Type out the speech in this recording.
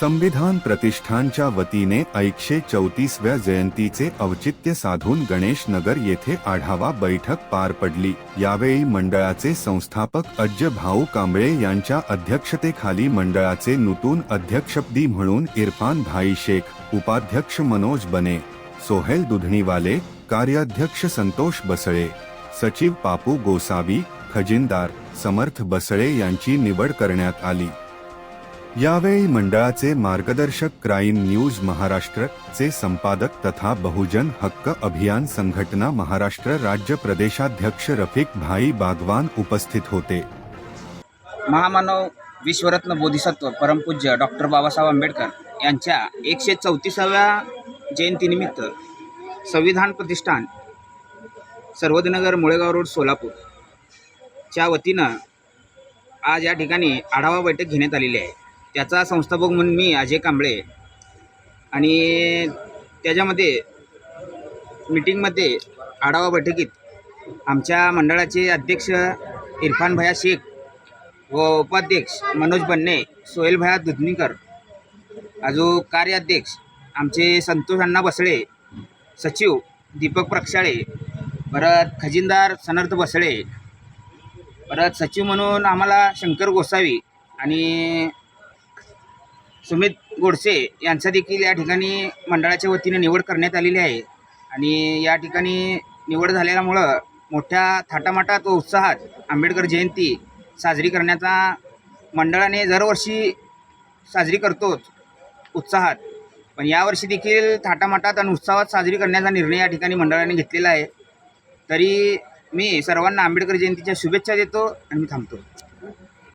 संविधान प्रतिष्ठानच्या वतीने ऐकशे चौतीसव्या जयंतीचे औचित्य साधून गणेश नगर येथे आढावा बैठक पार पडली. यावेळी मंडळाचे संस्थापक अज्ज भाऊ कांबळे यांच्या अध्यक्षतेखाली मंडळाचे नूतन अध्यक्षपदी म्हणून इरफान भाई शेख उपाध्यक्ष मनोज बने सोहेल दुधणीवाले कार्याध्यक्ष संतोष बसळे सचिव पापू गोसावी खजिनदार समर्थ बसळे यांची निवड करण्यात आली. यावेळी मंडळाचे मार्गदर्शक क्राईम न्यूज महाराष्ट्र चे संपादक तथा बहुजन हक्क अभियान संघटना महाराष्ट्र राज्य प्रदेशाध्यक्ष रफिक भाई बागवान उपस्थित होते. महामानव विश्वरत्न बोधिसत्व परमपूज्य डॉक्टर बाबासाहेब आंबेडकर यांच्या एकशे चौतीसाव्या जयंतीनिमित्त संविधान प्रतिष्ठान सर्वोदयनगर मुळेगाव रोड सोलापूर च्या वतीनं आज या ठिकाणी आढावा बैठक घेण्यात आलेली आहे. त्याचा संस्थापक म्हणून मी अजय कांबळे. आणि त्याच्यामध्ये मीटिंगमध्ये आढावा बैठकीत आमच्या मंडळाचे अध्यक्ष इरफान भया शेख व उपाध्यक्ष मनोज बन्ने सोहेल भया दुधनीकर अजून कार्याध्यक्ष आमचे संतोष अण्णा बसळे सचिव दीपक प्रक्षाळे परत खजिनदार सनर्थ बसळे परत सचिव म्हणून आम्हाला शंकर गोसावी आणि सुमित गोडसे यांचा देखील या ठिकाणी मंडळाच्या वतीने निवड करण्यात आलेली आहे. आणि या ठिकाणी निवड झालेल्यामुळं मोठ्या थाटामाटात व उत्साहात आंबेडकर जयंती साजरी करण्याचा मंडळाने दरवर्षी साजरी करतोच उत्साहात. पण यावर्षी देखील थाटामाटात आणि उत्साहात साजरी करण्याचा निर्णय या ठिकाणी मंडळाने घेतलेला आहे. तरी मी सर्वांना आंबेडकर जयंतीच्या शुभेच्छा देतो आणि मी थांबतो.